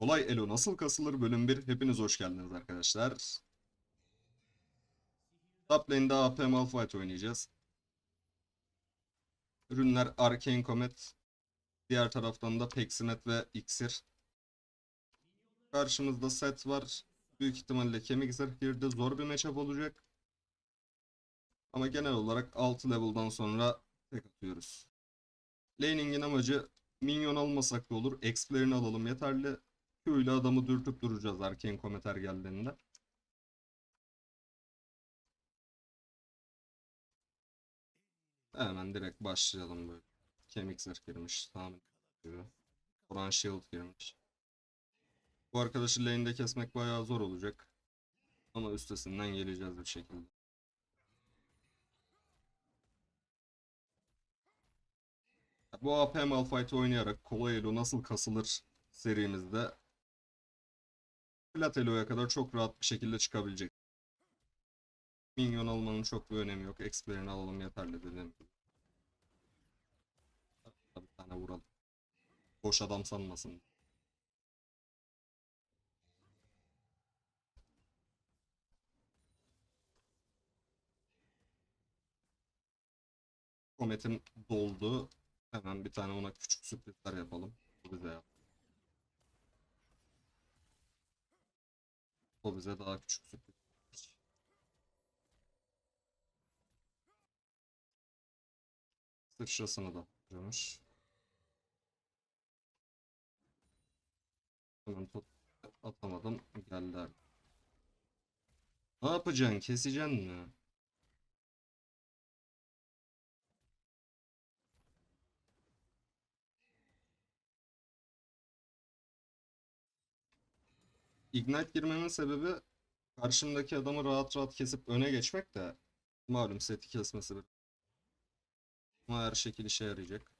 Kolay Elo nasıl kasılır bölüm 1. Hepiniz hoş geldiniz arkadaşlar. Top lane'de AP Malphite oynayacağız. Ürünler Arcane Comet. Diğer taraftan da Peximet ve Iksir. Karşımızda set var. Büyük ihtimalle Kemik Zırhir'de zor bir matchup olacak. Ama genel olarak 6 level'dan sonra tek atıyoruz. Laning'in amacı minyon almasak da olur. Exp'lerini alalım yeterli. Q ile adamı dürtüp duracağız Arcane Cometer geldiğinde. Hemen direkt başlayalım böyle. Kemik zırh girmiş. Ediyor. Oran shield girmiş. Bu arkadaşı lane'de kesmek bayağı zor olacak. Ama üstesinden geleceğiz bir şekilde. Bu AP Malphite oynayarak kolay elo nasıl kasılır serimizde Plat Elo'ya kadar çok rahat bir şekilde çıkabilecek. Minyon almanın çok bir önemi yok. Xp'lerini alalım yeterli. Hatta Bir tane vuralım. Boş adam sanmasın. Komet'in doldu. Hemen bir tane ona küçük sürprizler yapalım. Bu bize yap. O bize daha küçük sürpriz. Sıçrasını da yapmış. Hemen tut atamadım geldi. Ne yapacaksın? Keseceksin mi? Ignite girmemin sebebi karşımdaki adamı rahat rahat kesip öne geçmek de malum seti kesmesi bir. Ama her şekil işe yarayacak.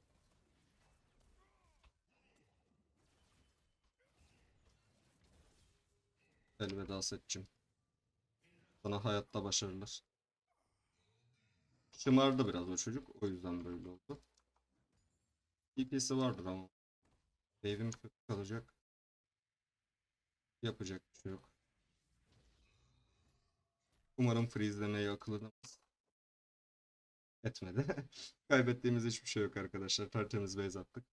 Elveda setçim. Sana hayatta başarılar. Şımardı biraz o çocuk. O yüzden böyle oldu. TP'si vardır ama. Wave'im kalacak. Yapacak bir şey yok. Umarım freezelemeyi akıl edemez. Etmedi. Kaybettiğimiz hiçbir şey yok arkadaşlar. Tertemiz base attık.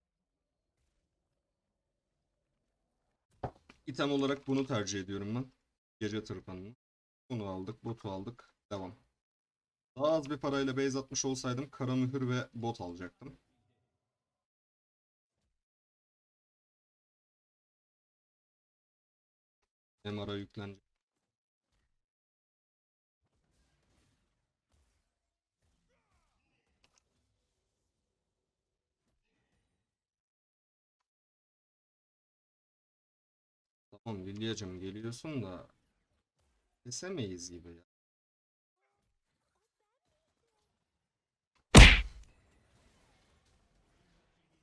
İtem olarak bunu tercih ediyorum ben. Gece tırpanını. Bunu aldık, botu aldık. Devam. Daha az bir parayla base atmış olsaydım kara mühür ve bot alacaktım. MR'a yüklenecek. Tamam Lilyacım geliyorsun da kesemeyiz gibi ya.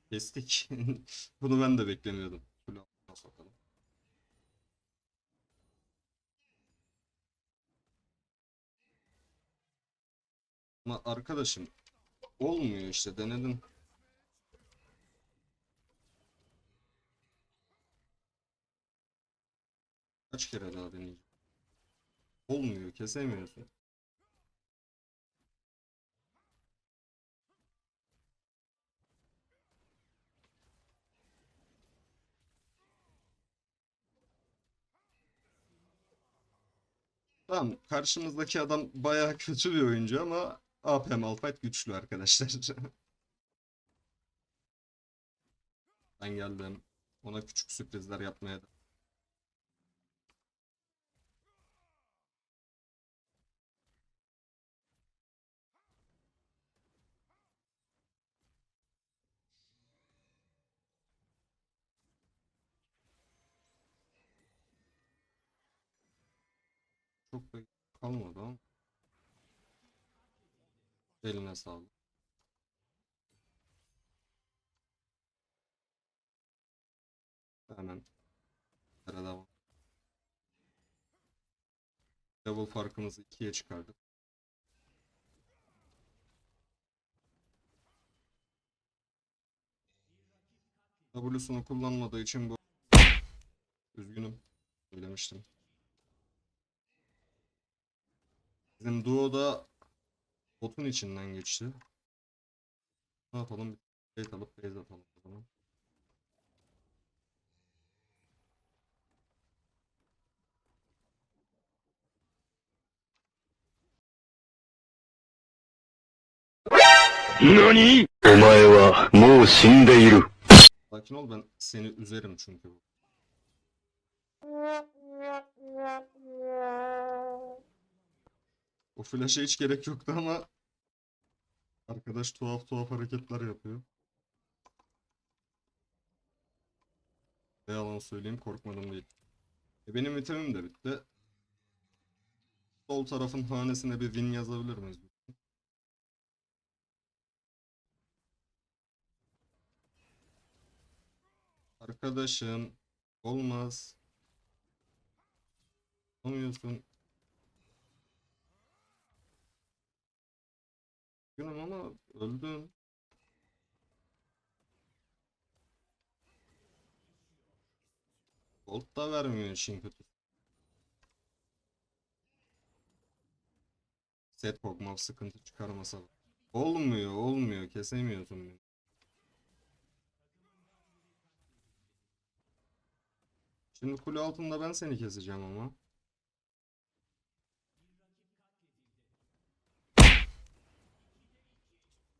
Kestik. Bunu ben de beklemiyordum. Altına sokalım. Ama arkadaşım olmuyor işte denedim. Kaç kere daha deneyeceğim. Olmuyor, kesemiyorsun. Tamam, karşımızdaki adam bayağı kötü bir oyuncu ama AP Malphite güçlü arkadaşlar. Ben geldim. Ona küçük sürprizler yapmaya da. Çok da kalmadı ama. Eline sağlık. Hemen. Devam. Level farkımızı ikiye çıkardık. W'sunu kullanmadığı için bu vermiştim. Bizim duoda Botun içinden geçti. Ne yapalım? Bir bait alıp base atalım o zaman. Nani? Omae wa mou shindeiru. Sakin ol ben seni üzerim çünkü. O flash'a hiç gerek yoktu ama arkadaş tuhaf tuhaf hareketler yapıyor. Ne yalan söyleyeyim korkmadım değil. E benim itemim de bitti. Sol tarafın hanesine bir win yazabilir miyiz? Arkadaşım olmaz. Olmuyorsun. Günüm ama öldün. Gold da vermiyor işin kötü. Set kokmav sıkıntı çıkarmasa. Olmuyor, olmuyor. Kesemiyorsun beni. Şimdi kule altında ben seni keseceğim ama.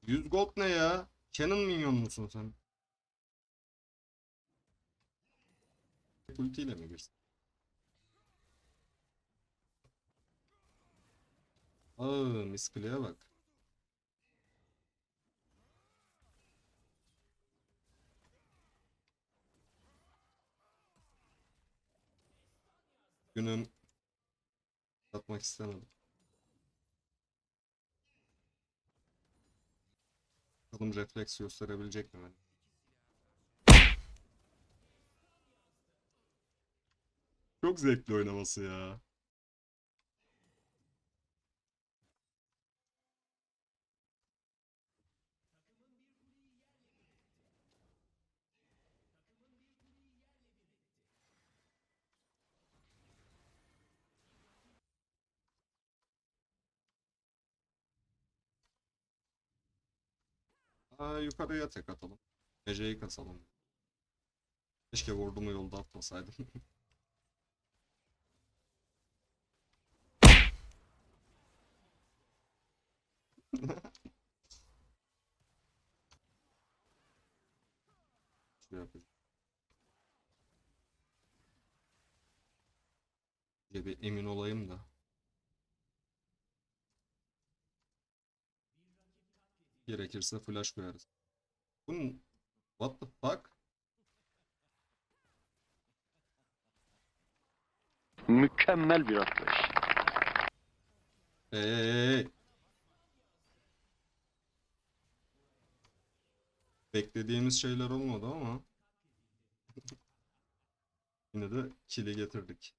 Yüz gold ne ya? Canon minyon musun sen? Ultiyle mi girsin? Aa, miskliğe bak. Günüm atmak istemedim. Bakalım refleks gösterebilecek mi? Çok zevkli oynaması ya. Aa, yukarıya tek atalım. Ece'yi kasalım. Keşke vurduğumu yolda atmasaydım. Şöyle bir emin olayım da. Gerekirse flash koyarız. Bunun what the fuck? Mükemmel bir atlayış. Hey. Beklediğimiz şeyler olmadı ama yine de kill'i getirdik.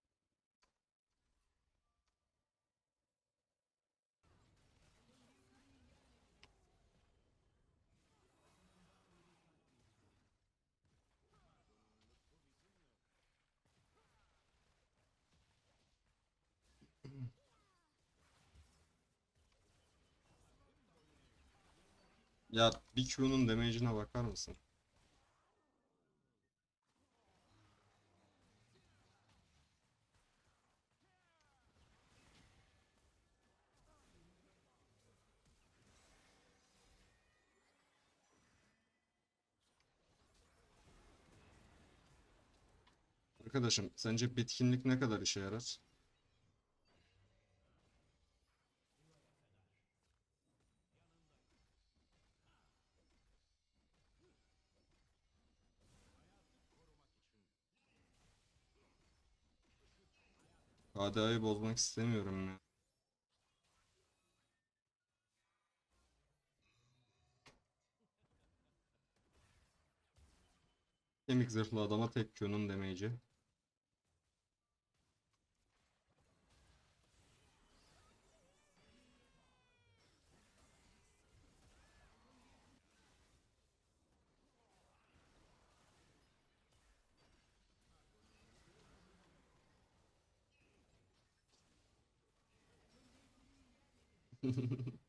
Ya bir Q'nun damage'ine bakar mısın? Arkadaşım, sence bitkinlik ne kadar işe yarar? KDA'yı bozmak istemiyorum ya. Kemik zırhlı adama tek Q'nun damage'i.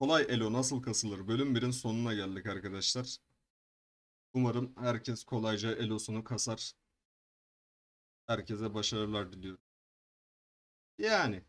Kolay Elo nasıl kasılır? Bölüm 1'in sonuna geldik arkadaşlar. Umarım herkes kolayca Elo'sunu kasar. Herkese başarılar diliyorum. Yani